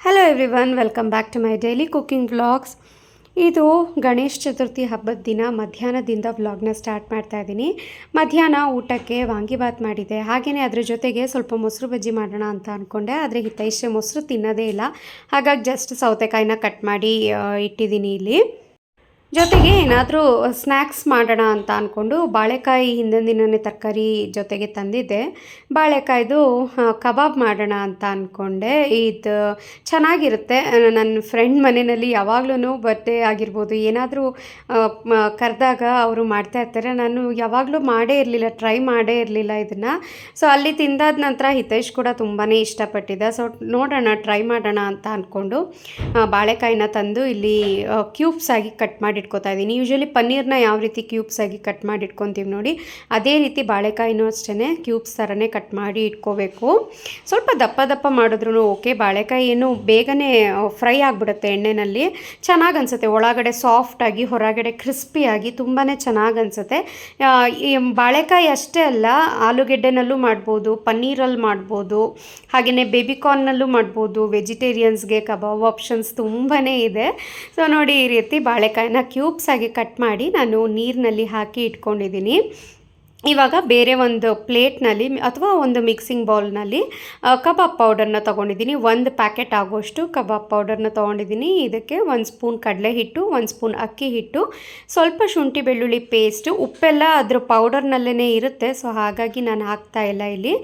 Hello every welcome back to my daily cooking vlogs ಇದು ಗಣೇಶ ಚತುರ್ಥಿ ಹಬ್ಬದ ದಿನ, ಮಧ್ಯಾಹ್ನದಿಂದ ವ್ಲಾಗ್ನ ಸ್ಟಾರ್ಟ್ ಮಾಡ್ತಾ ಇದ್ದೀನಿ. ಮಧ್ಯಾಹ್ನ ಊಟಕ್ಕೆ ವಾಂಗಿಬಾತ್ ಮಾಡಿದೆ. ಹಾಗೆಯೇ ಅದ್ರ ಜೊತೆಗೆ ಸ್ವಲ್ಪ ಮೊಸರು ಬಜ್ಜಿ ಮಾಡೋಣ ಅಂತ ಅಂದ್ಕೊಂಡೆ ಆದರೆ ಹಿತೈಷೆ ಮೊಸರು ತಿನ್ನೋದೇ ಇಲ್ಲ. ಹಾಗಾಗಿ ಜಸ್ಟ್ ಸೌತೆಕಾಯಿನ ಕಟ್ ಮಾಡಿ ಇಟ್ಟಿದ್ದೀನಿ ಇಲ್ಲಿ. ಜೊತೆಗೆ ಏನಾದರೂ ಸ್ನ್ಯಾಕ್ಸ್ ಮಾಡೋಣ ಅಂತ ಅಂದ್ಕೊಂಡು ಬಾಳೆಕಾಯಿ ಹಿಂದಿನ ದಿನವೇ ತರಕಾರಿ ಜೊತೆಗೆ ತಂದಿದ್ದೆ. ಬಾಳೆಕಾಯ್ದು ಕಬಾಬ್ ಮಾಡೋಣ ಅಂತ ಅಂದ್ಕೊಂಡೆ ಇದು ಚೆನ್ನಾಗಿರುತ್ತೆ. ನನ್ನ ಫ್ರೆಂಡ್ ಮನೆಯಲ್ಲಿ ಯಾವಾಗಲೂ ಬರ್ಡೇ ಆಗಿರ್ಬೋದು, ಏನಾದರೂ ಕರೆದಾಗ ಅವರು ಮಾಡ್ತಾ ಇರ್ತಾರೆ. ನಾನು ಯಾವಾಗಲೂ ಮಾಡೇ ಇರಲಿಲ್ಲ, ಟ್ರೈ ಮಾಡೇ ಇರಲಿಲ್ಲ ಇದನ್ನು. ಸೊ, ಅಲ್ಲಿ ತಿಂದಾದ ನಂತರ ಹಿತೇಶ್ ಕೂಡ ತುಂಬಾ ಇಷ್ಟಪಟ್ಟಿದ್ದೆ. ಸೊ, ನೋಡೋಣ, ಟ್ರೈ ಮಾಡೋಣ ಅಂತ ಅಂದ್ಕೊಂಡು ಬಾಳೆಕಾಯಿನ ತಂದು ಇಲ್ಲಿ ಕ್ಯೂಬ್ಸ್ ಆಗಿ ಕಟ್ ಮಾಡಿ ಇಟ್ಕೊತಾ ಇದ್ದೀನಿ. ಯೂಶಲಿ ಪನ್ನೀರ್ನ ಯಾವ ರೀತಿ ಕ್ಯೂಬ್ಸ್ ಆಗಿ ಕಟ್ ಮಾಡಿ ಇಟ್ಕೊತೀವಿ ನೋಡಿ, ಅದೇ ರೀತಿ ಬಾಳೆಕಾಯಿನೂ ಅಷ್ಟೇ ಕ್ಯೂಬ್ಸ್ ಥರನೇ ಕಟ್ ಮಾಡಿ ಇಟ್ಕೋಬೇಕು. ಸ್ವಲ್ಪ ದಪ್ಪ ದಪ್ಪ ಮಾಡಿದ್ರು ಓಕೆ ಬಾಳೆಕಾಯಿ ಏನು ಬೇಗನೆ ಫ್ರೈ ಆಗಿಬಿಡುತ್ತೆ ಎಣ್ಣೆನಲ್ಲಿ. ಚೆನ್ನಾಗಿ ಅನಿಸುತ್ತೆ. ಒಳಗಡೆ ಸಾಫ್ಟಾಗಿ ಹೊರಗಡೆ ಕ್ರಿಸ್ಪಿಯಾಗಿ ತುಂಬಾ ಚೆನ್ನಾಗಿ ಅನಿಸುತ್ತೆ. ಬಾಳೆಕಾಯಿ ಅಷ್ಟೇ ಅಲ್ಲ, ಆಲೂಗೆಡ್ಡೆನಲ್ಲೂ ಮಾಡ್ಬೋದು, ಪನ್ನೀರಲ್ಲಿ ಮಾಡ್ಬೋದು ಹಾಗೆಯೇ ಬೇಬಿಕಾರ್ನ್ನಲ್ಲೂ ಮಾಡ್ಬೋದು ವೆಜಿಟೇರಿಯನ್ಸ್ಗೆ ಕಬಾಬ್ ಆಪ್ಷನ್ಸ್ ತುಂಬಾ ಇದೆ. ಸೊ ನೋಡಿ ಈ ರೀತಿ ಬಾಳೆಕಾಯಿನ ಕ್ಯೂಬ್ಸ್ ಆಗಿ ಕಟ್ ಮಾಡಿ ನಾನು ನೀರಿನಲ್ಲಿ ಹಾಕಿ ಇಟ್ಕೊಂಡಿದ್ದೀನಿ. ಇವಾಗ ಬೇರೆ ಒಂದು ಪ್ಲೇಟ್ನಲ್ಲಿ ಅಥವಾ ಒಂದು ಮಿಕ್ಸಿಂಗ್ ಬೌಲ್ನಲ್ಲಿ ಕಬಾಬ್ ಪೌಡರ್ನ ತೊಗೊಂಡಿದ್ದೀನಿ. ಒಂದು ಪ್ಯಾಕೆಟ್ ಆಗೋಷ್ಟು ಕಬಾಬ್ ಪೌಡರ್ನ ತೊಗೊಂಡಿದ್ದೀನಿ. ಇದಕ್ಕೆ ಒಂದು ಸ್ಪೂನ್ ಕಡಲೆ ಹಿಟ್ಟು, ಒಂದು ಸ್ಪೂನ್ ಅಕ್ಕಿ ಹಿಟ್ಟು, ಸ್ವಲ್ಪ ಶುಂಠಿ ಬೆಳ್ಳುಳ್ಳಿ ಪೇಸ್ಟು ಉಪ್ಪೆಲ್ಲ ಅದ್ರ ಪೌಡರ್ನಲ್ಲೇ ಇರುತ್ತೆ. ಸೊ ಹಾಗಾಗಿ ನಾನು ಹಾಕ್ತಾ ಇಲ್ಲ ಇಲ್ಲಿ.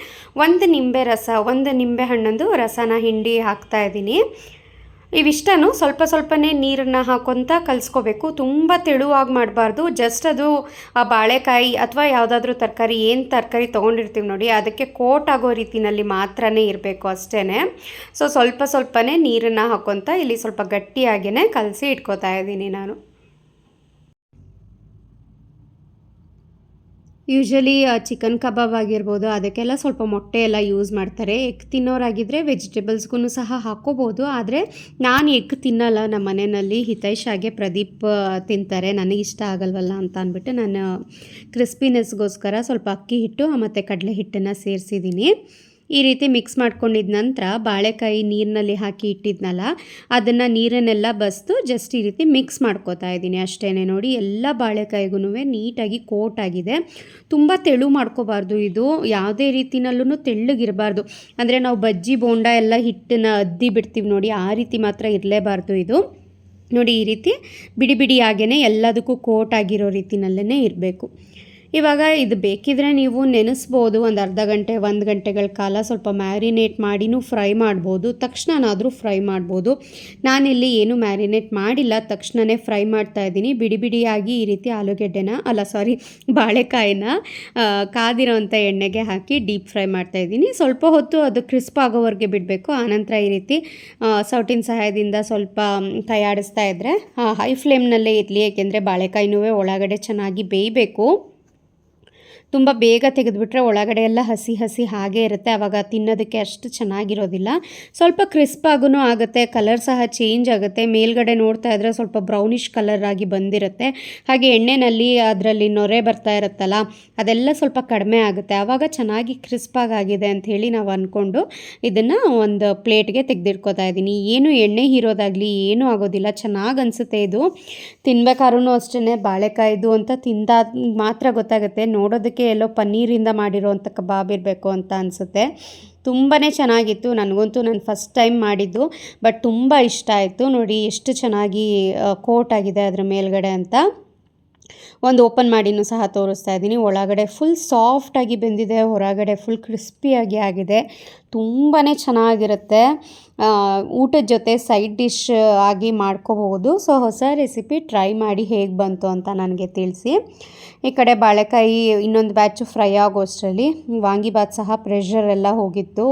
ಒಂದು ನಿಂಬೆ ರಸ, ಒಂದು ನಿಂಬೆ ಹಣ್ಣೊಂದು ರಸನ ಹಿಂಡಿ ಹಾಕ್ತಾ ಇದ್ದೀನಿ. ಇವಿಷ್ಟನ್ನು ಸ್ವಲ್ಪ ಸ್ವಲ್ಪನೇ ನೀರನ್ನು ಹಾಕೊತ ಕಲಿಸ್ಕೋಬೇಕು. ತುಂಬ ತೆಳುವಾಗಿ ಮಾಡಬಾರ್ದು. ಜಸ್ಟ್ ಅದು ಆ ಬಾಳೆಕಾಯಿ ಅಥವಾ ಯಾವುದಾದ್ರೂ ತರಕಾರಿ, ಏನು ತರಕಾರಿ ತೊಗೊಂಡಿರ್ತೀವಿ ನೋಡಿ, ಅದಕ್ಕೆ ಕೋಟ್ ಆಗೋ ರೀತಿನಲ್ಲಿ ಮಾತ್ರನೇ ಇರಬೇಕು ಅಷ್ಟೇ ಸೊ ಸ್ವಲ್ಪ ಸ್ವಲ್ಪನೇ ನೀರನ್ನು ಹಾಕೊತ ಇಲ್ಲಿ ಸ್ವಲ್ಪ ಗಟ್ಟಿಯಾಗಿಯೇ ಕಲಸಿ ಇಟ್ಕೋತಾ ಇದ್ದೀನಿ ನಾನು. ಯೂಶಲಿ ಚಿಕನ್ ಕಬಾಬ್ ಆಗಿರ್ಬೋದು, ಅದಕ್ಕೆಲ್ಲ ಸ್ವಲ್ಪ ಮೊಟ್ಟೆ ಎಲ್ಲ ಯೂಸ್ ಮಾಡ್ತಾರೆ. ಎಗ್ ತಿನ್ನೋರಾಗಿದ್ದರೆ ವೆಜಿಟೇಬಲ್ಸ್ಗೂ ಸಹ ಹಾಕ್ಕೋಬೋದು. ಆದರೆ ನಾನು ಎಗ್ ತಿನ್ನಲ್ಲ. ನಮ್ಮ ಮನೆಯಲ್ಲಿ ಹಿತೈಷ್ ಹಾಗೆ ಪ್ರದೀಪ್ ತಿಂತಾರೆ. ನನಗೆ ಇಷ್ಟ ಆಗಲ್ವಲ್ಲ ಅಂತ ಅಂದ್ಬಿಟ್ಟು ನಾನು ಕ್ರಿಸ್ಪಿನೆಸ್ಗೋಸ್ಕರ ಸ್ವಲ್ಪ ಅಕ್ಕಿ ಹಿಟ್ಟು ಮತ್ತು ಕಡಲೆ ಹಿಟ್ಟನ್ನು ಸೇರಿಸಿದ್ದೀನಿ. ಈ ರೀತಿ ಮಿಕ್ಸ್ ಮಾಡ್ಕೊಂಡಿದ ನಂತರ ಬಾಳೆಕಾಯಿ ನೀರಿನಲ್ಲಿ ಹಾಕಿ ಇಟ್ಟಿದ್ನಲ್ಲ, ಅದನ್ನು ನೀರನ್ನೆಲ್ಲ ಬಸ್ದು ಜಸ್ಟ್ ಈ ರೀತಿ ಮಿಕ್ಸ್ ಮಾಡ್ಕೋತಾ ಇದ್ದೀನಿ. ಅಷ್ಟೇ ನೋಡಿ, ಎಲ್ಲ ಬಾಳೆಕಾಯಿಗೂ ನೀಟಾಗಿ ಕೋಟ್ ಆಗಿದೆ. ತುಂಬ ತೆಳು ಮಾಡ್ಕೋಬಾರ್ದು ಇದು. ಯಾವುದೇ ರೀತಿನಲ್ಲೂ ತೆಳ್ಳಗಿರಬಾರ್ದು. ಅಂದರೆ ನಾವು ಬಜ್ಜಿ, ಬೋಂಡ ಎಲ್ಲ ಹಿಟ್ಟನ್ನು ಅದ್ದಿ ಬಿಡ್ತೀವಿ ನೋಡಿ, ಆ ರೀತಿ ಮಾತ್ರ ಇರಲೇಬಾರ್ದು ಇದು. ನೋಡಿ, ಈ ರೀತಿ ಬಿಡಿ ಬಿಡಿಯಾಗೇ ಎಲ್ಲದಕ್ಕೂ ಕೋಟ್ ಆಗಿರೋ ರೀತಿಯಲ್ಲೇ ಇರಬೇಕು. ಇವಾಗ ಇದು ಬೇಕಿದ್ರೆ ನೀವು ನೆನೆಸ್ಬೋದು, ಒಂದು ಅರ್ಧ ಗಂಟೆ, ಒಂದು ಗಂಟೆಗಳ ಕಾಲ ಸ್ವಲ್ಪ ಮ್ಯಾರಿನೇಟ್ ಮಾಡಿನೂ ಫ್ರೈ ಮಾಡ್ಬೋದು, ತಕ್ಷಣನಾದರೂ ಫ್ರೈ ಮಾಡ್ಬೋದು. ನಾನಿಲ್ಲಿ ಏನು ಮ್ಯಾರಿನೇಟ್ ಮಾಡಿಲ್ಲ ತಕ್ಷಣವೇ ಫ್ರೈ ಮಾಡ್ತಾ ಇದ್ದೀನಿ. ಬಿಡಿ ಬಿಡಿಯಾಗಿ ಈ ರೀತಿ ಆಲೂಗೆಡ್ಡೆನ, ಅಲ್ಲ ಸಾರಿ, ಬಾಳೆಕಾಯಿನ ಕಾದಿರೋವಂಥ ಎಣ್ಣೆಗೆ ಹಾಕಿ ಡೀಪ್ ಫ್ರೈ ಮಾಡ್ತಾ ಇದ್ದೀನಿ. ಸ್ವಲ್ಪ ಹೊತ್ತು ಅದು ಕ್ರಿಸ್ಪ್ ಆಗೋವರೆಗೆ ಬಿಡಬೇಕು. ಆನಂತರ ಈ ರೀತಿ ಸೌಟಿನ ಸಹಾಯದಿಂದ ಸ್ವಲ್ಪ ತಯಾರಿಸ್ತಾ ಇದ್ದರೆ ಹೈ ಫ್ಲೇಮ್ನಲ್ಲೇ ಇರಲಿ, ಏಕೆಂದರೆ ಬಾಳೆಕಾಯಿನೂ ಒಳಗಡೆ ಚೆನ್ನಾಗಿ ಬೇಯಬೇಕು. ತುಂಬ ಬೇಗ ತೆಗೆದುಬಿಟ್ರೆ ಒಳಗಡೆ ಎಲ್ಲ ಹಸಿ ಹಸಿ ಹಾಗೆ ಇರುತ್ತೆ. ಆವಾಗ ತಿನ್ನೋದಕ್ಕೆ ಅಷ್ಟು ಚೆನ್ನಾಗಿರೋದಿಲ್ಲ. ಸ್ವಲ್ಪ ಕ್ರಿಸ್ಪ್ ಆಗೂ ಆಗುತ್ತೆ ಕಲರ್ ಸಹ ಚೇಂಜ್ ಆಗುತ್ತೆ. ಮೇಲ್ಗಡೆ ನೋಡ್ತಾ ಇದ್ರೆ ಸ್ವಲ್ಪ ಬ್ರೌನಿಷ್ ಕಲರ್ ಆಗಿ ಬಂದಿರುತ್ತೆ. ಹಾಗೆ ಎಣ್ಣೆನಲ್ಲಿ ಅದರಲ್ಲಿ ನೊರೆ ಬರ್ತಾ ಇರುತ್ತಲ್ಲ, ಅದೆಲ್ಲ ಸ್ವಲ್ಪ ಕಡಿಮೆ ಆಗುತ್ತೆ. ಆವಾಗ ಚೆನ್ನಾಗಿ ಕ್ರಿಸ್ಪಾಗಿ ಆಗಿದೆ ಅಂತ ಹೇಳಿ ನಾವು ಅಂದ್ಕೊಂಡು ಇದನ್ನು ಒಂದು ಪ್ಲೇಟ್ಗೆ ತೆಗೆದಿಟ್ಕೋತಾ ಇದ್ದೀನಿ. ಏನು ಎಣ್ಣೆ ಹೀರೋದಾಗಲಿ ಏನೂ ಆಗೋದಿಲ್ಲ. ಚೆನ್ನಾಗಿ ಅನಿಸುತ್ತೆ ಇದು. ತಿನ್ಬೇಕಾದ್ರೂ ಅಷ್ಟೇ ಬಾಳೆಕಾಯಿದು ಅಂತ ತಿಂದ ಮಾತ್ರ ಗೊತ್ತಾಗುತ್ತೆ. ನೋಡೋದಕ್ಕೆ ಎಲ್ಲೋ ಪನ್ನೀರಿಂದ ಮಾಡಿರೋವಂಥ ಕಬಾಬ್ ಇರಬೇಕು ಅಂತ ಅನಿಸುತ್ತೆ. ತುಂಬಾ ಚೆನ್ನಾಗಿತ್ತು. ನನಗಂತೂ ನಾನು ಫಸ್ಟ್ ಟೈಮ್ ಮಾಡಿದ್ದು. ಬಟ್ ತುಂಬ ಇಷ್ಟ ಆಯಿತು. ನೋಡಿ ಎಷ್ಟು ಚೆನ್ನಾಗಿ ಕೋಟ್ ಆಗಿದೆ ಅದರ ಮೇಲ್ಗಡೆ ಅಂತ. ಒಂದು ಓಪನ್ ಮಾಡಿನೂ ಸಹ ತೋರಿಸ್ತಾ ಇದ್ದೀನಿ. ಒಳಗಡೆ ಫುಲ್ ಸಾಫ್ಟಾಗಿ ಬೆಂದಿದೆ. ಹೊರಗಡೆ ಫುಲ್ ಕ್ರಿಸ್ಪಿಯಾಗಿ ಆಗಿದೆ. ತುಂಬಾ ಚೆನ್ನಾಗಿರುತ್ತೆ. ಊಟದ ಜೊತೆ ಸೈಡ್ ಡಿಶ್ ಆಗಿ ಮಾಡ್ಕೋಬಹುದು. ಸೊ ಹೊಸ ರೆಸಿಪಿ ಟ್ರೈ ಮಾಡಿ ಹೇಗೆ ಬಂತು ಅಂತ ನನಗೆ ತಿಳಿಸಿ. ಈ ಕಡೆ ಬಾಳೆಕಾಯಿ, ಇನ್ನೊಂದು ಬ್ಯಾಚ್ ಫ್ರೈ ಆಗೋಷ್ಟರಲ್ಲಿ. ವಾಂಗಿಬಾತ್ ಸಹ ಪ್ರೆಷರ್ ಎಲ್ಲ ಹೋಗಿತ್ತು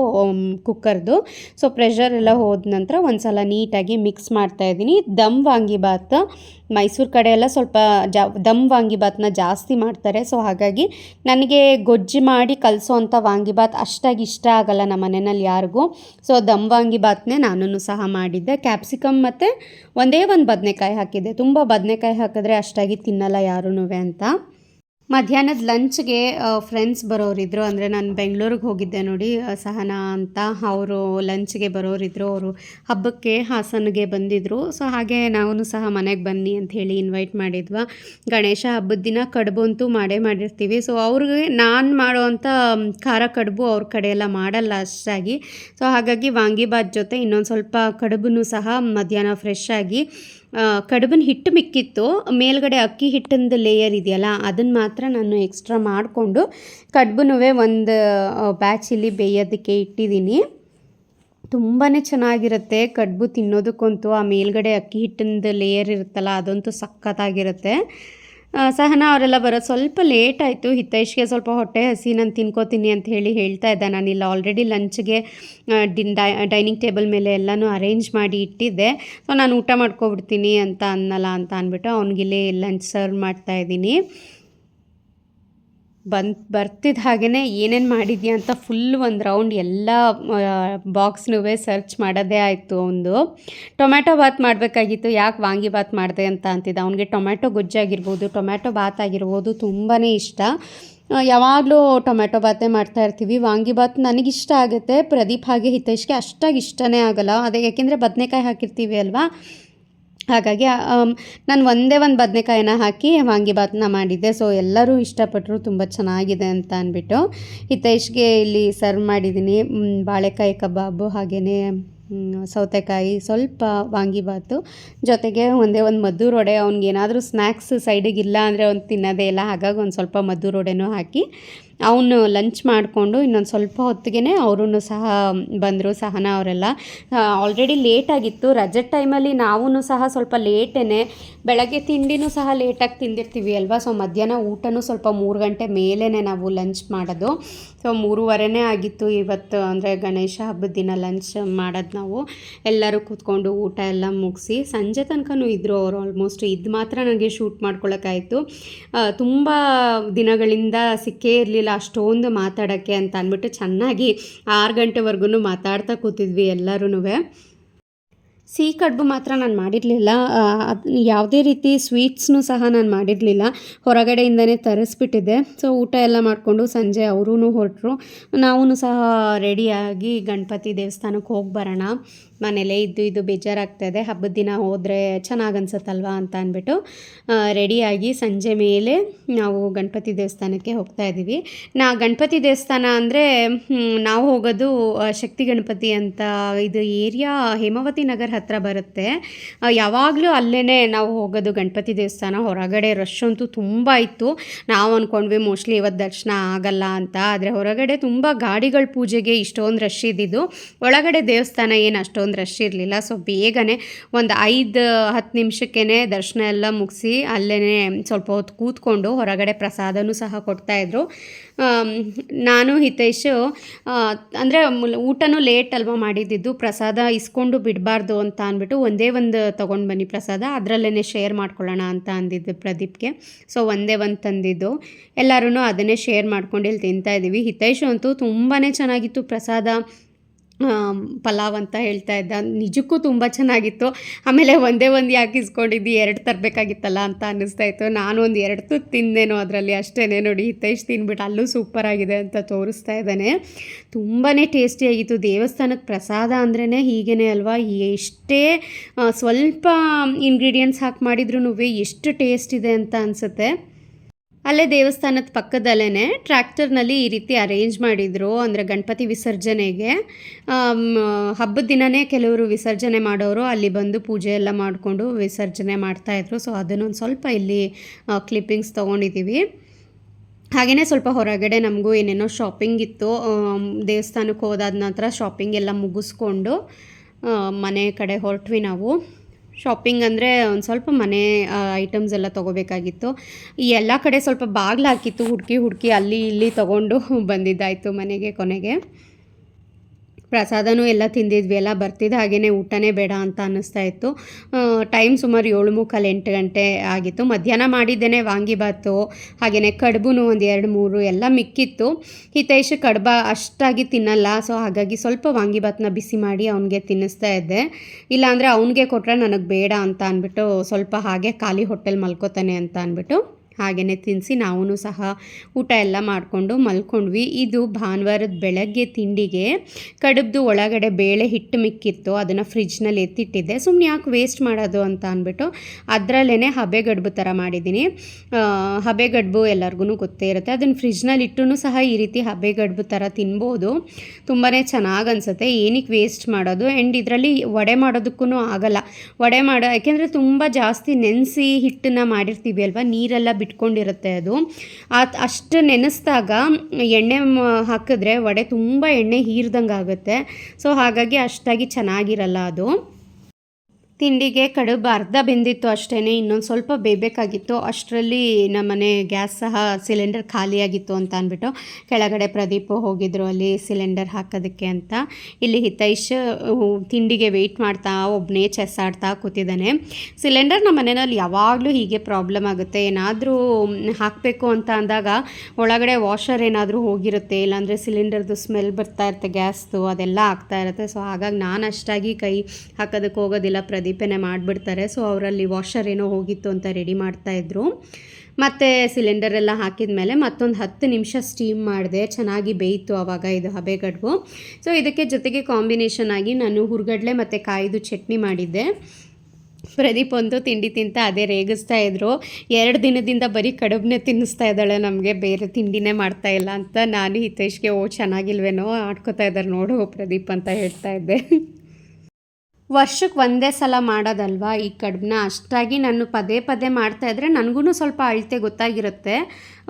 ಕುಕ್ಕರ್ದು ಸೊ ಪ್ರೆಷರ್ ಎಲ್ಲ ಹೋದ ನಂತರ ಒಂದು ಸಲ ನೀಟಾಗಿ ಮಿಕ್ಸ್ ಮಾಡ್ತಾ ಇದ್ದೀನಿ. ದಮ್ ವಾಂಗಿಬಾತ್ ಮೈಸೂರು ಕಡೆ ಎಲ್ಲ ಸ್ವಲ್ಪ ಜಾ, ದಮ್ ವಾಂಗಿಬಾತ್ನ ಜಾಸ್ತಿ ಮಾಡ್ತಾರೆ. ಸೊ ಹಾಗಾಗಿ ನನಗೆ ಗೊಜ್ಜು ಮಾಡಿ ಕಲಿಸೋ ಅಂಥ ವಾಂಗಿಬಾತ್ ಅಷ್ಟಾಗಿ ಇಷ್ಟ ಆಗಲ್ಲ ನಮ್ಮ ಮನೆಯಲ್ಲಿ ಯಾರಿಗೂ. ಸೊ ದಮ್ವಾಂಗಿ ವಾಂಗಿಬಾತ್ನೇ ನಾನು ಸಹ ಮಾಡಿದ್ದೆ. ಕ್ಯಾಪ್ಸಿಕಮ್ ಮತ್ತು ಒಂದೇ ಒಂದು ಬದನೆಕಾಯಿ ಹಾಕಿದ್ದೆ. ತುಂಬ ಬದನೆಕಾಯಿ ಹಾಕಿದ್ರೆ ಅಷ್ಟಾಗಿ ತಿನ್ನಲ್ಲ ಯಾರೂ ಅಂತ. ಮಧ್ಯಾಹ್ನದ ಲಂಚ್ಗೆ ಫ್ರೆಂಡ್ಸ್ ಬರೋರಿದ್ರು. ಅಂದರೆ ನಾನು ಬೆಂಗಳೂರಿಗೆ ಹೋಗಿದ್ದೆ ನೋಡಿ ಸಹನಾ ಅಂತ ಅವರು ಲಂಚ್ಗೆ ಬರೋರಿದ್ರು. ಅವರು ಹಬ್ಬಕ್ಕೆ ಹಾಸನಿಗೆ ಬಂದಿದ್ದರು ಸೊ ಹಾಗೆ ನಾವು ಸಹ ಮನೆಗೆ ಬನ್ನಿ ಅಂತ ಹೇಳಿ ಇನ್ವೈಟ್ ಮಾಡಿದ್ವ. ಗಣೇಶ ಹಬ್ಬದ ದಿನ ಕಡುಬು ಅಂತೂ ಮಾಡೇ ಮಾಡಿರ್ತೀವಿ. ಸೊ ಅವ್ರಿಗೆ ನಾನು ಮಾಡೋವಂಥ ಖಾರ ಕಡುಬು ಅವ್ರ ಕಡೆಯೆಲ್ಲ ಮಾಡಲ್ಲ ಅಷ್ಟಾಗಿ. ಸೊ ಹಾಗಾಗಿ ವಾಂಗಿಬಾತ್ ಜೊತೆ ಇನ್ನೊಂದು ಸ್ವಲ್ಪ ಕಡುಬು ಸಹ ಮಧ್ಯಾಹ್ನ ಫ್ರೆಶ್ ಆಗಿ ಕಡುಬಿನ ಹಿಟ್ಟು ಮಿಕ್ಕಿತ್ತು. ಮೇಲ್ಗಡೆ ಅಕ್ಕಿ ಹಿಟ್ಟಿಂದು ಲೇಯರ್ ಇದೆಯಲ್ಲ ಅದನ್ನು ಮಾತ್ರ ನಾನು ಎಕ್ಸ್ಟ್ರಾ ಮಾಡಿಕೊಂಡು ಕಡುಬುನೂ ಒಂದು ಬ್ಯಾಚ್ ಇಲ್ಲಿ ಬೇಯೋದಕ್ಕೆ ಇಟ್ಟಿದ್ದೀನಿ. ತುಂಬಾ ಚೆನ್ನಾಗಿರುತ್ತೆ ಕಡುಬು ತಿನ್ನೋದಕ್ಕಂತೂ. ಆ ಮೇಲ್ಗಡೆ ಅಕ್ಕಿ ಹಿಟ್ಟಿಂದು ಲೇಯರ್ ಇರುತ್ತಲ್ಲ, ಅದಂತೂ ಸಖತ್ತಾಗಿರುತ್ತೆ. ಸಹನಾ ಅವರೆಲ್ಲ ಬರೋದು ಸ್ವಲ್ಪ ಲೇಟ್ ಆಯಿತು. ಹಿತೈಷ್ಗೆ ಸ್ವಲ್ಪ ಹೊಟ್ಟೆ ಹಸಿ, ನಾನು ತಿನ್ಕೋತೀನಿ ಅಂತ ಹೇಳಿ ಹೇಳ್ತಾ ಇದ್ದೆ. ನಾನಿಲ್ಲ ಆಲ್ರೆಡಿ ಲಂಚ್ಗೆ ಡಿನ್ ಡೈನಿಂಗ್ ಟೇಬಲ್ ಮೇಲೆ ಎಲ್ಲನೂ ಅರೇಂಜ್ ಮಾಡಿ ಇಟ್ಟಿದ್ದೆ. ಸೊ ನಾನು ಊಟ ಮಾಡ್ಕೊಬಿಡ್ತೀನಿ ಅಂತ ಅನ್ನಲ್ಲ ಅಂತ ಅಂದ್ಬಿಟ್ಟು ಅವ್ನಿಗಿಲ್ಲಿ ಲಂಚ್ ಸರ್ವ್ ಮಾಡ್ತಾ ಇದ್ದೀನಿ. ಬಂದು ಬರ್ತಿದ್ದ ಹಾಗೆಯೇ ಏನೇನು ಮಾಡಿದ್ಯಾ ಅಂತ ಫುಲ್ ಒಂದು ರೌಂಡ್ ಎಲ್ಲ ಬಾಕ್ಸ್ನೂ ಸರ್ಚ್ ಮಾಡೋದೇ ಆಯಿತು ಅವನು ಟೊಮ್ಯಾಟೊ ಬಾತ್ ಮಾಡಬೇಕಾಗಿತ್ತು, ಯಾಕೆ ವಾಂಗಿ ಬಾತ್ ಮಾಡಿದೆ ಅಂತ ಅಂತಿದ್ದ. ಅವನಿಗೆ ಟೊಮ್ಯಾಟೊ ಗೊಜ್ಜಾಗಿರ್ಬೋದು ಟೊಮ್ಯಾಟೊ ಬಾತ್ ಆಗಿರ್ಬೋದು ತುಂಬಾ ಇಷ್ಟ. ಯಾವಾಗಲೂ ಟೊಮ್ಯಾಟೊ ಬಾತೇ ಮಾಡ್ತಾ ಇರ್ತೀವಿ. ವಾಂಗಿಬಾತ್ ನನಗಿಷ್ಟ ಆಗುತ್ತೆ, ಪ್ರದೀಪ್ ಹಾಗೆ ಹಿತೈಷ್ಗೆ ಅಷ್ಟಾಗಿ ಇಷ್ಟನೇ ಆಗಲ್ಲ. ಅದೇ, ಯಾಕೆಂದರೆ ಬದನೆಕಾಯಿ ಹಾಕಿರ್ತೀವಿ ಅಲ್ವಾ? ಹಾಗಾಗಿ ನಾನು ಒಂದೇ ಒಂದು ಬದನೆಕಾಯಿನ ಹಾಕಿ ವಾಂಗಿಬಾತನ್ನ ಮಾಡಿದ್ದೆ. ಸೊ ಎಲ್ಲರೂ ಇಷ್ಟಪಟ್ಟರು ತುಂಬ ಚೆನ್ನಾಗಿದೆ ಅಂತ ಅಂದ್ಬಿಟ್ಟು ಹಿತೈಷ್ಗೆ ಇಲ್ಲಿ ಸರ್ವ್ ಮಾಡಿದ್ದೀನಿ ಬಾಳೆಕಾಯಿ ಕಬಾಬು ಹಾಗೆಯೇ ಸೌತೆಕಾಯಿ ಸ್ವಲ್ಪ ವಾಂಗಿಬಾತು ಜೊತೆಗೆ ಒಂದೇ ಒಂದು ಮದ್ದೂರು ವಡೆ ಅವ್ನಿಗೆ ಏನಾದರೂ ಸ್ನ್ಯಾಕ್ಸ್ ಸೈಡಿಗೆ ಇಲ್ಲ ಅಂದರೆ ಅವ್ನು ತಿನ್ನೋದೇ ಇಲ್ಲ. ಹಾಗಾಗಿ ಒಂದು ಸ್ವಲ್ಪ ಮದ್ದು ವಡೆನೂ ಹಾಕಿ ಅವನು ಲಂಚ್ ಮಾಡಿಕೊಂಡು ಇನ್ನೊಂದು ಸ್ವಲ್ಪ ಹೊತ್ತಿಗೆ ಅವರೂ ಸಹ ಬಂದರು, ಸಹನ ಅವರೆಲ್ಲ. ಆಲ್ರೆಡಿ ಲೇಟಾಗಿತ್ತು ರಜೆ ಟೈಮಲ್ಲಿ ನಾವೂ ಸಹ ಸ್ವಲ್ಪ ಲೇಟೇ ಬೆಳಗ್ಗೆ ತಿಂಡಿನೂ ಸಹ ಲೇಟಾಗಿ ತಿಂದಿರ್ತೀವಿ ಅಲ್ವಾ? ಸೊ ಮಧ್ಯಾಹ್ನ ಊಟನೂ ಸ್ವಲ್ಪ ಮೂರು ಗಂಟೆ ಮೇಲೇ ನಾವು ಲಂಚ್ ಮಾಡೋದು. ಸೊ ಮೂರುವರೆನೇ ಆಗಿತ್ತು ಇವತ್ತು. ಅಂದರೆ ಗಣೇಶ ಹಬ್ಬದ ದಿನ ಲಂಚ್ ಮಾಡೋದು ನಾವು. ಎಲ್ಲರೂ ಕೂತ್ಕೊಂಡು ಊಟ ಎಲ್ಲ ಮುಗಿಸಿ ಸಂಜೆ ತನಕನೂ ಇದ್ದರು ಅವರು ಆಲ್ಮೋಸ್ಟ್ ಇದು ಮಾತ್ರ ನನಗೆ ಶೂಟ್ ಮಾಡ್ಕೊಳ್ಳೋಕ್ಕಾಯಿತು ತುಂಬ ದಿನಗಳಿಂದ ಸಿಕ್ಕೇ ಇರಲಿಲ್ಲ. ಅಷ್ಟೊಂದು ಮಾತಾಡೋಕ್ಕೆ ಅಂತ ಅಂದ್ಬಿಟ್ಟು ಚೆನ್ನಾಗಿ ಆರು ಗಂಟೆವರೆಗೂ ಮಾತಾಡ್ತಾ ಕೂತಿದ್ವಿ ಎಲ್ಲರೂ ಸಿಹಿ ಕಡುಬು ಮಾತ್ರ ನಾನು ಮಾಡಿರಲಿಲ್ಲ. ಯಾವುದೇ ರೀತಿ ಸ್ವೀಟ್ಸ್ನು ಸಹ ನಾನು ಮಾಡಿರಲಿಲ್ಲ. ಹೊರಗಡೆಯಿಂದನೇ ತರಿಸ್ಬಿಟ್ಟಿದ್ದೆ. ಸೊ ಊಟ ಎಲ್ಲ ಮಾಡಿಕೊಂಡು ಸಂಜೆ ಅವರೂ ಹೊರಟರು. ನಾವೂ ಸಹ ರೆಡಿಯಾಗಿ ಗಣಪತಿ ದೇವಸ್ಥಾನಕ್ಕೆ ಹೋಗಿ ಬರೋಣ. ಮನೇಲೇ ಇದ್ದು ಇದು. ಬೇಜಾರಾಗ್ತಾಯಿದೆ ಹಬ್ಬದ ದಿನ ಹೋದರೆ ಚೆನ್ನಾಗಿ ಅನ್ಸುತ್ತಲ್ವಾ ಅಂತ ಅಂದ್ಬಿಟ್ಟು ರೆಡಿಯಾಗಿ ಸಂಜೆ ಮೇಲೆ ನಾವು ಗಣಪತಿ ದೇವಸ್ಥಾನಕ್ಕೆ ಹೋಗ್ತಾ ಇದ್ದೀವಿ. ನಾ ಗಣಪತಿ ದೇವಸ್ಥಾನ ಅಂದರೆ ನಾವು ಹೋಗೋದು ಶಕ್ತಿ ಗಣಪತಿ ಅಂತ ಇದು ಏರಿಯಾ ಹೇಮಾವತಿ ನಗರ್ ಹತ್ರ ಬರುತ್ತೆ. ಯಾವಾಗಲೂ ಅಲ್ಲೇ ನಾವು ಹೋಗೋದು ಗಣಪತಿ ದೇವಸ್ಥಾನ ಹೊರಗಡೆ ರಶ್ ಅಂತೂ ತುಂಬ ಇತ್ತು. ನಾವು ಅಂದ್ಕೊಂಡ್ವಿ ಮೋಸ್ಟ್ಲಿ ಇವತ್ತು ದರ್ಶನ ಆಗಲ್ಲ ಅಂತ. ಆದರೆ ಹೊರಗಡೆ ತುಂಬ ಗಾಡಿಗಳ ಪೂಜೆಗೆ ಇಷ್ಟೊಂದು ರಶ್ ಇದ್ದಿದ್ದು. ಒಳಗಡೆ ದೇವಸ್ಥಾನ ಏನು ಅಷ್ಟೊಂದು ರಶ್ ಇರಲಿಲ್ಲ. ಸೊ ಬೇಗನೆ ಒಂದು ಐದು, ಹತ್ತು ನಿಮಿಷಕ್ಕೇ ದರ್ಶನ ಎಲ್ಲ ಮುಗಿಸಿ ಅಲ್ಲೇ ಸ್ವಲ್ಪ ಹೊತ್ತು ಕೂತ್ಕೊಂಡು ಹೊರಗಡೆ ಪ್ರಸಾದನೂ ಸಹ ಕೊಡ್ತಾಯಿದ್ರು ನಾನು ಹಿತೇಶು ಅಂದರೆ ಊಟನೂ ಲೇಟ್ ಅಲ್ವಾ ಮಾಡಿದ್ದಿದ್ದು. ಪ್ರಸಾದ ಇಸ್ಕೊಂಡು ಬಿಡಬಾರ್ದು ಅಂತ ಅಂದ್ಬಿಟ್ಟು ಒಂದೇ ಒಂದು ತೊಗೊಂಡು ಬನ್ನಿ ಪ್ರಸಾದ. ಅದರಲ್ಲೇ ಶೇರ್ ಮಾಡ್ಕೊಳ್ಳೋಣ ಅಂತ ಅಂದಿದ್ದು ಪ್ರದೀಪ್ಗೆ. ಸೊ ಒಂದೇ ಒಂದು ತಂದಿದ್ದು. ಎಲ್ಲರೂ ಅದನ್ನೇ ಶೇರ್ ಮಾಡ್ಕೊಂಡು ಇಲ್ಲಿ ತಿಂತಾ ಇದ್ದೀವಿ ಅಂತೂ ತುಂಬಾ ಚೆನ್ನಾಗಿತ್ತು ಪ್ರಸಾದ. ಪಲಾವ್ ಅಂತ ಹೇಳ್ತಾ ಇದ್ದ. ನಿಜಕ್ಕೂ ತುಂಬ ಚೆನ್ನಾಗಿತ್ತು. ಆಮೇಲೆ ಒಂದೇ ಒಂದು ಯಾಕೆ ಇಸ್ಕೊಂಡಿದ್ದು, ಎರಡು ತರಬೇಕಾಗಿತ್ತಲ್ಲ ಅಂತ ಅನ್ನಿಸ್ತಾ ಇತ್ತು. ನಾನು ಒಂದು ಎರಡು ತುತ್ತು ತಿಂದೇನೋ ಅದರಲ್ಲಿ ಅಷ್ಟೇ ನೋಡಿ ಹಿತೈಷ್ ತಿಂದ್ಬಿಟ್ಟು ಅಲ್ಲೂ ಸೂಪರ್ ಆಗಿದೆ ಅಂತ ತೋರಿಸ್ತಾ ಇದ್ದಾನೆ. ತುಂಬಾ ಟೇಸ್ಟಿಯಾಗಿತ್ತು ದೇವಸ್ಥಾನಕ್ಕೆ ಪ್ರಸಾದ ಅಂದ್ರೇ ಹೀಗೇ ಅಲ್ವಾ? ಎಷ್ಟೇ ಸ್ವಲ್ಪ ಇಂಗ್ರೀಡಿಯೆಂಟ್ಸ್ ಹಾಕಿ ಮಾಡಿದ್ರೂ ಎಷ್ಟು ಟೇಸ್ಟ್ ಇದೆ ಅಂತ ಅನಿಸುತ್ತೆ. ಅಲ್ಲೇ ದೇವಸ್ಥಾನದ ಪಕ್ಕದಲ್ಲೇ ಟ್ರ್ಯಾಕ್ಟರ್ನಲ್ಲಿ ಈ ರೀತಿ ಅರೇಂಜ್ ಮಾಡಿದರು, ಅಂದರೆ ಗಣಪತಿ ವಿಸರ್ಜನೆಗೆ. ಹಬ್ಬದ ದಿನವೇ ಕೆಲವರು ವಿಸರ್ಜನೆ ಮಾಡೋರು, ಅಲ್ಲಿ ಬಂದು ಪೂಜೆ ಎಲ್ಲ ಮಾಡಿಕೊಂಡು ವಿಸರ್ಜನೆ ಮಾಡ್ತಾಯಿದ್ರು ಸೊ ಅದನ್ನೊಂದು ಸ್ವಲ್ಪ ಇಲ್ಲಿ ಕ್ಲಿಪ್ಪಿಂಗ್ಸ್ ತೊಗೊಂಡಿದ್ದೀವಿ ಹಾಗೆಯೇ ಸ್ವಲ್ಪ ಹೊರಗಡೆ ನಮಗೂ ಏನೇನೋ ಶಾಪಿಂಗ್ ಇತ್ತು. ದೇವಸ್ಥಾನಕ್ಕೆ ಹೋದಾದ ನಂತರ ಶಾಪಿಂಗ್ ಎಲ್ಲ ಮುಗಿಸ್ಕೊಂಡು ಮನೆ ಕಡೆ ಹೊರಟ್ವಿ ನಾವು. ಶಾಪಿಂಗ್ ಅಂದರೆ ಒಂದು ಸ್ವಲ್ಪ ಮನೆ ಐಟಮ್ಸ್ ಎಲ್ಲ ತೊಗೋಬೇಕಾಗಿತ್ತು. ಈ ಎಲ್ಲ ಕಡೆ ಸ್ವಲ್ಪ ಬಾಗಿಲು ಹಾಕಿತ್ತು, ಹುಡುಕಿ ಹುಡುಕಿ ಅಲ್ಲಿ ಇಲ್ಲಿ ತೊಗೊಂಡು ಬಂದಿದ್ದಾಯಿತು ಮನೆಗೆ, ಕೊನೆಗೆ. ಪ್ರಸಾದನೂ ಎಲ್ಲ ತಿಂದಿದ್ವಿ. ಎಲ್ಲ ಬರ್ತಿದ್ದ ಹಾಗೆಯೇ ಊಟನೇ ಬೇಡ ಅಂತ ಅನ್ನಿಸ್ತಾ ಇತ್ತು. ಟೈಮ್ ಸುಮಾರು ಏಳು ಮುಕ್ಕಾಲು ಎಂಟು ಗಂಟೆ ಆಗಿತ್ತು. ಮಧ್ಯಾಹ್ನ ಮಾಡಿದ್ದೇನೆ ವಾಂಗಿಬಾತು ಹಾಗೆಯೇ ಕಡುಬುನು ಒಂದು ಎರಡು ಮೂರು ಎಲ್ಲ ಮಿಕ್ಕಿತ್ತು. ಹಿತೈಷ್ ಕಡ್ಬ ಅಷ್ಟಾಗಿ ತಿನ್ನಲ್ಲ ಸೊ ಹಾಗಾಗಿ ಸ್ವಲ್ಪ ವಾಂಗಿಬಾತನ್ನ ಬಿಸಿ ಮಾಡಿ ಅವನಿಗೆ ತಿನ್ನಿಸ್ತಾ ಇದ್ದೆ. ಇಲ್ಲಾಂದರೆ ಅವನಿಗೆ ಕೊಟ್ಟರೆ ನನಗೆ ಬೇಡ ಅಂತ ಅಂದ್ಬಿಟ್ಟು ಸ್ವಲ್ಪ ಹಾಗೆ ಖಾಲಿ ಹೊಟ್ಟೆಲಿ ಮಲ್ಕೋತಾನೆ ಅಂತ ಅಂದ್ಬಿಟ್ಟು ಹಾಗೆಯೇ ತಿನ್ನಿಸಿ ನಾವೂ ಸಹ ಊಟ ಎಲ್ಲ ಮಾಡಿಕೊಂಡು ಮಲ್ಕೊಂಡ್ವಿ. ಇದು ಭಾನುವಾರದ ಬೆಳಗ್ಗೆ ತಿಂಡಿಗೆ ಕಡುಬ್ದು ಒಳಗಡೆ ಬೇಳೆ ಹಿಟ್ಟು ಮಿಕ್ಕಿತ್ತು, ಅದನ್ನು ಫ್ರಿಜ್ನಲ್ಲಿ ಎತ್ತಿಟ್ಟಿದ್ದೆ. ಸುಮ್ಮನೆ ಯಾಕೆ ವೇಸ್ಟ್ ಮಾಡೋದು ಅಂತ ಅಂದ್ಬಿಟ್ಟು ಅದರಲ್ಲೇ ಹಬೆಗಡ್ಬು ಥರ ಮಾಡಿದ್ದೀನಿ. ಹಬೆಗಡ್ಬು ಎಲ್ಲರಿಗೂ ಗೊತ್ತೇ ಇರುತ್ತೆ. ಅದನ್ನು ಫ್ರಿಜ್ನಲ್ಲಿ ಇಟ್ಟು ಸಹ ಈ ರೀತಿ ಹಬೆಗಡ್ಬು ಥರ ತಿನ್ಬೋದು. ತುಂಬಾ ಚೆನ್ನಾಗಿ ಅನಿಸುತ್ತೆ. ಏನಕ್ಕೆ ವೇಸ್ಟ್ ಮಾಡೋದು? ಆ್ಯಂಡ್ ಇದರಲ್ಲಿ ವಡೆ ಮಾಡೋದಕ್ಕೂ ಆಗಲ್ಲ. ವಡೆ ಮಾಡೋ, ಯಾಕೆಂದರೆ ತುಂಬ ಜಾಸ್ತಿ ನೆನೆಸಿ ಹಿಟ್ಟನ್ನು ಮಾಡಿರ್ತೀವಿ ಅಲ್ವಾ? ನೀರೆಲ್ಲ ಬಿಟ್ಕೊಂಡಿರುತ್ತೆ ಅದು. ಅಷ್ಟು ನೆನೆಸಿದಾಗ ಎಣ್ಣೆ ಹಾಕಿದ್ರೆ ವಡೆ ತುಂಬ ಎಣ್ಣೆ ಹೀರ್ದಂಗೆ ಆಗುತ್ತೆ ಸೊ ಹಾಗಾಗಿ ಅಷ್ಟಾಗಿ ಚೆನ್ನಾಗಿರಲ್ಲ ಅದು. ತಿಂಡಿಗೆ ಕಡುಬು ಅರ್ಧ ಬೆಂದಿತ್ತು ಅಷ್ಟೇ ಇನ್ನೊಂದು ಸ್ವಲ್ಪ ಬೇಯಬೇಕಾಗಿತ್ತು. ಅಷ್ಟರಲ್ಲಿ ನಮ್ಮನೆ ಗ್ಯಾಸ್ ಸಹ ಸಿಲಿಂಡರ್ ಖಾಲಿಯಾಗಿತ್ತು ಅಂತ ಅಂದ್ಬಿಟ್ಟು ಕೆಳಗಡೆ ಪ್ರದೀಪ್ ಹೋಗಿದ್ರು ಅಲ್ಲಿ ಸಿಲಿಂಡರ್ ಹಾಕೋದಕ್ಕೆ ಅಂತ. ಇಲ್ಲಿ ಹಿತೈಶ್ ತಿಂಡಿಗೆ ವೆಯ್ಟ್ ಮಾಡ್ತಾ ಒಬ್ಬನೇ ಚೆಸ್ ಆಡ್ತಾ ಕೂತಿದ್ದಾನೆ. ಸಿಲಿಂಡರ್ ನಮ್ಮ ಮನೆಯಲ್ಲಿ ಯಾವಾಗಲೂ ಹೀಗೆ ಪ್ರಾಬ್ಲಮ್ ಆಗುತ್ತೆ. ಏನಾದರೂ ಹಾಕಬೇಕು ಅಂತ ಅಂದಾಗ ಒಳಗಡೆ ವಾಷರ್ ಏನಾದರೂ ಹೋಗಿರುತ್ತೆ, ಇಲ್ಲಾಂದರೆ ಸಿಲಿಂಡರ್ದು ಸ್ಮೆಲ್ ಬರ್ತಾ ಇರುತ್ತೆ, ಗ್ಯಾಸ್ದು ಅದೆಲ್ಲ ಆಗ್ತಾ ಇರುತ್ತೆ. ಸೊ ಹಾಗಾಗಿ ನಾನು ಅಷ್ಟಾಗಿ ಕೈ ಹಾಕೋದಕ್ಕೆ ಹೋಗೋದಿಲ್ಲ ಪ್ರದೀಪನೇ ಮಾಡಿಬಿಡ್ತಾರೆ ಸೊ ಅವರಲ್ಲಿ ವಾಷರ್ ಏನೋ ಹೋಗಿತ್ತು ಅಂತ ರೆಡಿ ಮಾಡ್ತಾಯಿದ್ರು ಮತ್ತು ಸಿಲಿಂಡರ್ ಎಲ್ಲ ಹಾಕಿದ ಮೇಲೆ ಮತ್ತೊಂದು ಹತ್ತು ನಿಮಿಷ ಸ್ಟೀಮ್ ಮಾಡಿದೆ ಚೆನ್ನಾಗಿ ಬೇಯಿತು ಆವಾಗ ಇದು ಹಬೆಗಡ್ಬು ಸೊ ಇದಕ್ಕೆ ಜೊತೆಗೆ ಕಾಂಬಿನೇಷನ್ ಆಗಿ ನಾನು ಹುರ್ಗಡ್ಲೆ ಮತ್ತು ಕಾಯ್ದು ಚಟ್ನಿ ಮಾಡಿದ್ದೆ ಪ್ರದೀಪ್ ಒಂದು ತಿಂಡಿ ತಿಂತ ಅದೇ ರೇಗಿಸ್ತಾ ಇದ್ರು ಎರಡು ದಿನದಿಂದ ಬರೀ ಕಡುಬನ್ನೇ ತಿನ್ನಿಸ್ತಾ ಇದ್ದಾಳೆ ನಮಗೆ ಬೇರೆ ತಿಂಡಿನೇ ಮಾಡ್ತಾ ಇಲ್ಲ ಅಂತ ನಾನು ಹಿತೇಶ್ಗೆ ಓ ಚೆನ್ನಾಗಿಲ್ವೇನೋ ಆಡ್ಕೋತಾ ಇದ್ದಾರೆ ನೋಡು ಪ್ರದೀಪ್ ಅಂತ ಹೇಳ್ತಾ ಇದ್ದೆ ವರ್ಷಕ್ಕೆ ಒಂದೇ ಸಲ ಮಾಡೋದಲ್ವಾ ಈ ಕಡುಬನ್ನ ಅಷ್ಟಾಗಿ ನಾನು ಪದೇ ಪದೇ ಮಾಡ್ತಾ ಇದ್ದರೆ ನನಗೂ ಸ್ವಲ್ಪ ಅಳತೆ ಗೊತ್ತಾಗಿರುತ್ತೆ.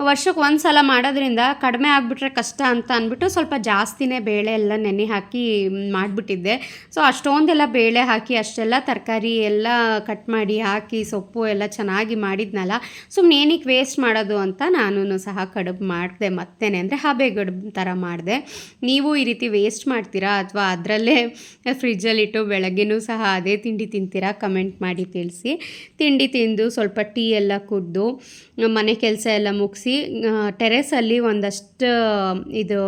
ವರ್ಷಕ್ಕೆ ಒಂದು ಸಲ ಮಾಡೋದ್ರಿಂದ ಕಡಿಮೆ ಆಗಿಬಿಟ್ರೆ ಕಷ್ಟ ಅಂತ ಅಂದ್ಬಿಟ್ಟು ಸ್ವಲ್ಪ ಜಾಸ್ತಿನೇ ಬೇಳೆ ಎಲ್ಲ ನೆನೆ ಹಾಕಿ ಮಾಡಿಬಿಟ್ಟಿದ್ದೆ. ಸೊ, ಅಷ್ಟೊಂದೆಲ್ಲ ಬೇಳೆ ಹಾಕಿ, ಅಷ್ಟೆಲ್ಲ ತರಕಾರಿ ಎಲ್ಲ ಕಟ್ ಮಾಡಿ ಹಾಕಿ, ಸೊಪ್ಪು ಎಲ್ಲ ಚೆನ್ನಾಗಿ ಮಾಡಿದ್ನಲ್ಲ ಸುಮ್ಮನೆ ಏನಕ್ಕೆ ವೇಸ್ಟ್ ಮಾಡೋದು ಅಂತ ನಾನು ಸಹ ಕಡುಬು ಮಾಡಿದೆ. ಮತ್ತೇನೆ ಅಂದರೆ ಹಬೆ ಕಡುಬು ಥರ ಮಾಡಿದೆ. ನೀವು ಈ ರೀತಿ ವೇಸ್ಟ್ ಮಾಡ್ತೀರಾ? ಅಥವಾ ಅದರಲ್ಲೇ ಫ್ರಿಜ್ಜಲ್ಲಿಟ್ಟು ಬೆಳಗ್ಗೆನೂ ಸಹ ಅದೇ ತಿಂಡಿ ತಿಂತೀರಾ? ಕಮೆಂಟ್ ಮಾಡಿ ತಿಳಿಸಿ. ತಿಂಡಿ ತಿಂದು ಸ್ವಲ್ಪ ಟೀ ಎಲ್ಲ ಕುಡಿದು, ಮನೆ ಕೆಲಸ ಎಲ್ಲ ಮುಗಿಸಿ ಟೆರೆಸಲ್ಲಿ ಒಂದಷ್ಟು, ಇದು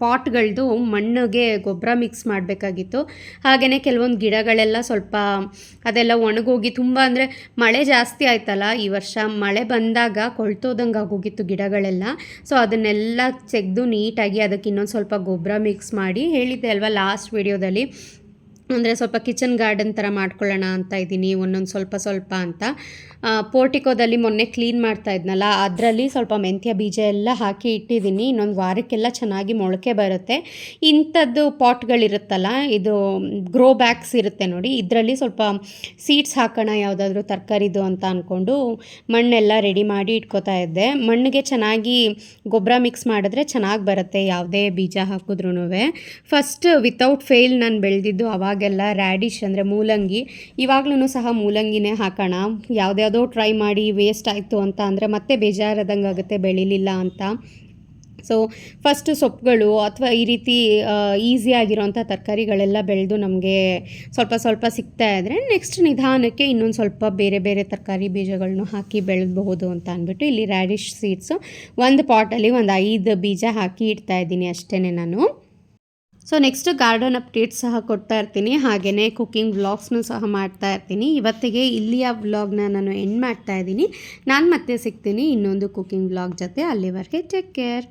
ಪಾಟ್ಗಳದ್ದು ಮಣ್ಣಿಗೆ ಗೊಬ್ಬರ ಮಿಕ್ಸ್ ಮಾಡಬೇಕಾಗಿತ್ತು. ಹಾಗೆಯೇ ಕೆಲವೊಂದು ಗಿಡಗಳೆಲ್ಲ ಸ್ವಲ್ಪ ಅದೆಲ್ಲ ಒಣಗೋಗಿ ತುಂಬ ಅಂದರೆ ಮಳೆ ಜಾಸ್ತಿ ಆಯ್ತಲ್ಲ ಈ ವರ್ಷ, ಮಳೆ ಬಂದಾಗ ಕೊಳ್ತೋದಂಗೆ ಆಗೋಗಿತ್ತು ಗಿಡಗಳೆಲ್ಲ. ಸೊ, ಅದನ್ನೆಲ್ಲ ತೆಗೆದು ನೀಟಾಗಿ ಅದಕ್ಕೆ ಇನ್ನೊಂದು ಸ್ವಲ್ಪ ಗೊಬ್ಬರ ಮಿಕ್ಸ್ ಮಾಡಿ ಹೇಳಿದ್ದೆ ಅಲ್ವಾ ಲಾಸ್ಟ್ ವಿಡಿಯೋದಲ್ಲಿ. ಅಂದರೆ ಸ್ವಲ್ಪ ಕಿಚನ್ ಗಾರ್ಡನ್ ಥರ ಮಾಡ್ಕೊಳ್ಳೋಣ ಅಂತ ಇದ್ದೀನಿ ಒಂದೊಂದು ಸ್ವಲ್ಪ ಸ್ವಲ್ಪ ಅಂತ. ಪೋರ್ಟಿಕೋದಲ್ಲಿ ಮೊನ್ನೆ ಕ್ಲೀನ್ ಮಾಡ್ತಾ ಇದ್ನಲ್ಲ, ಅದರಲ್ಲಿ ಸ್ವಲ್ಪ ಮೆಂತ್ಯ ಬೀಜ ಎಲ್ಲ ಹಾಕಿ ಇಟ್ಟಿದ್ದೀನಿ, ಇನ್ನೊಂದು ವಾರಕ್ಕೆಲ್ಲ ಚೆನ್ನಾಗಿ ಮೊಳಕೆ ಬರುತ್ತೆ. ಇಂಥದ್ದು ಪಾಟ್ಗಳಿರುತ್ತಲ್ಲ, ಇದು ಗ್ರೋ ಬ್ಯಾಗ್ಸ್ ಇರುತ್ತೆ ನೋಡಿ, ಇದರಲ್ಲಿ ಸ್ವಲ್ಪ ಸೀಡ್ಸ್ ಹಾಕೋಣ, ಯಾವುದಾದ್ರೂ ತರಕಾರಿದು ಅಂತ ಅಂದ್ಕೊಂಡು ಮಣ್ಣೆಲ್ಲ ರೆಡಿ ಮಾಡಿ ಇಟ್ಕೋತಾ ಇದ್ದೆ. ಮಣ್ಣಿಗೆ ಚೆನ್ನಾಗಿ ಗೊಬ್ಬರ ಮಿಕ್ಸ್ ಮಾಡಿದ್ರೆ ಚೆನ್ನಾಗಿ ಬರುತ್ತೆ, ಯಾವುದೇ ಬೀಜ ಹಾಕಿದ್ರೂ ಫಸ್ಟ್ ವಿತೌಟ್ ಫೇಲ್ ನಾನು ಬೆಳೆದಿದ್ದು ಅವಾಗೆಲ್ಲ ರ್ಯಾಡಿಶ್ ಅಂದರೆ ಮೂಲಂಗಿ ಇವಾಗ್ಲೂ ಸಹ ಮೂಲಂಗಿನೇ ಹಾಕೋಣ ಯಾವುದ್ಯಾವುದೋ ಟ್ರೈ ಮಾಡಿ ವೇಸ್ಟ್ ಆಯಿತು ಅಂತ ಅಂದರೆ ಮತ್ತೆ ಬೇಜಾರದಂಗೆ ಆಗುತ್ತೆ, ಬೆಳಿಲಿಲ್ಲ ಅಂತ. ಸೊ ಫಸ್ಟ್ ಸೊಪ್ಪುಗಳು ಅಥವಾ ಈ ರೀತಿ ಈಸಿ ಆಗಿರೋಂಥ ತರಕಾರಿಗಳೆಲ್ಲ ಬೆಳೆದು ನಮಗೆ ಸ್ವಲ್ಪ ಸ್ವಲ್ಪ ಸಿಗ್ತಾ ಇದ್ದರೆ ನೆಕ್ಸ್ಟ್ ನಿಧಾನಕ್ಕೆ ಇನ್ನೊಂದು ಸ್ವಲ್ಪ ಬೇರೆ ಬೇರೆ ತರಕಾರಿ ಬೀಜಗಳನ್ನು ಹಾಕಿ ಬೆಳೆದಬಹುದು ಅಂತ ಅಂದ್ಬಿಟ್ಟು ಇಲ್ಲಿ ರ್ಯಾಡಿಶ್ ಸೀಡ್ಸು ಒಂದು ಪಾಟಲ್ಲಿ ಒಂದು ಐದು ಬೀಜ ಹಾಕಿ ಇಡ್ತಾ ಇದ್ದೀನಿ ಅಷ್ಟೇ ನಾನು. ಸೊ ನೆಕ್ಸ್ಟ್ ಗಾರ್ಡನ್ ಅಪ್ಡೇಟ್ ಸಹ ಕೊಡ್ತಾ ಇರ್ತೀನಿ. ಹಾಗೆಯೇ ಕುಕ್ಕಿಂಗ್ ವ್ಲಾಗ್ಸ್ನೂ ಸಹ ಮಾಡ್ತಾ ಇರ್ತೀನಿ. ಇವತ್ತಿಗೆ ಇಲ್ಲಿಯ ವ್ಲಾಗ್ನ ನಾನು ಎಂಡ್ ಮಾಡ್ತಾ ಇದ್ದೀನಿ. ನಾನು ಮತ್ತೆ ಸಿಗ್ತೀನಿ ಇನ್ನೊಂದು ಕುಕ್ಕಿಂಗ್ ವ್ಲಾಗ್ ಜೊತೆ. ಅಲ್ಲಿವರೆಗೆ ಟೇಕ್ ಕೇರ್